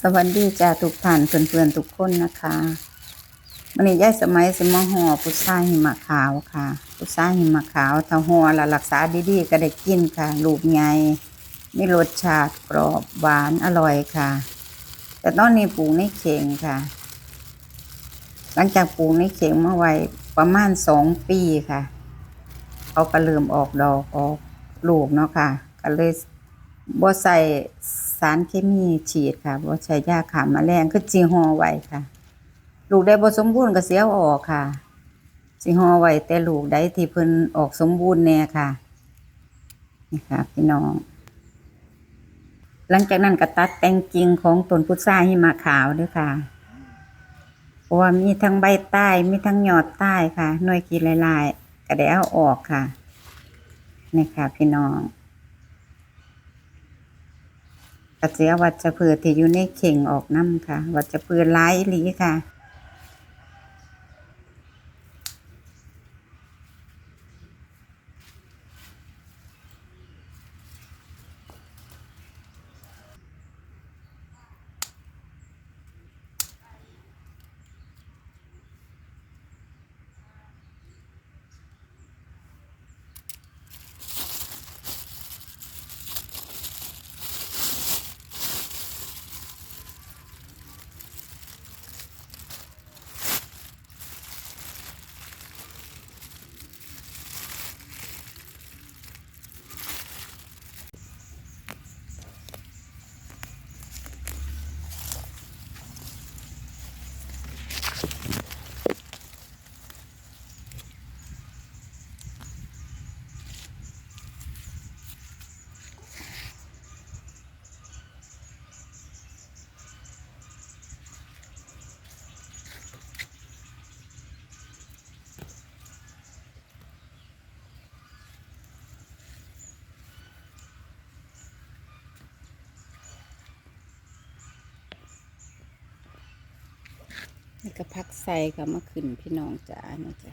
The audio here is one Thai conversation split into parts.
สวัสดีจ้าทุกท่านเพื่อนๆทุกคนนะคะมันนี้ย้ายสมัยสมห่อพุทราหิมะขาวค่ะ พุทราหิมะขาวถ้าหอละรักษาดีๆก็ได้กินค่ะลูกใหญ่มีรสชาติกรอบหวานอร่อยค่ะ แต่ตอนนี้ปลูกในเข่งค่ะ หลังจากปลูกในเข่งมาไว้ประมาณสองปีค่ะเขาก็เริ่มออกดอกออกลูกเนาะค่ะ ก็เลย บ่ใส่สารเคมีฉีดค่ะบ่ใช้ยาฆ่าแมลงคือจีฮอไว้ค่ะ ลูกได้บ่สมบูรณ์ก็เสียออกค่ะสิฮอไว้แต่ลูกใดที่เพิ่นออกสมบูรณ์แน่ค่ะนี่ค่ะพี่น้อง หลังจากนั้นก็ตัดแต่งกิ่งของต้นพุทราหิมะขาวด้วยค่ะเพราะว่ามีทั้งใบใต้มีทั้งยอดใต้ค่ะหน่วยกินลายๆก็ได้เอาออกค่ะนี่ค่ะพี่น้อง กระเสียวัชพืชที่อยู่ในเข่งออกน้ำค่ะ วัชพืชหลายหลีค่ะ นี่ก็พักใส่ค่ะมาขึ้นพี่น้องจ๋านะจ๊ะ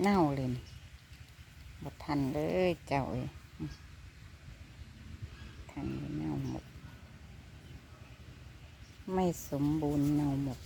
เน่าเลยนี่บดทันเลยเจ้าเอ้ยอืมทันเลยเน่าหมด ไม่สมบูรณ์เน่าหมด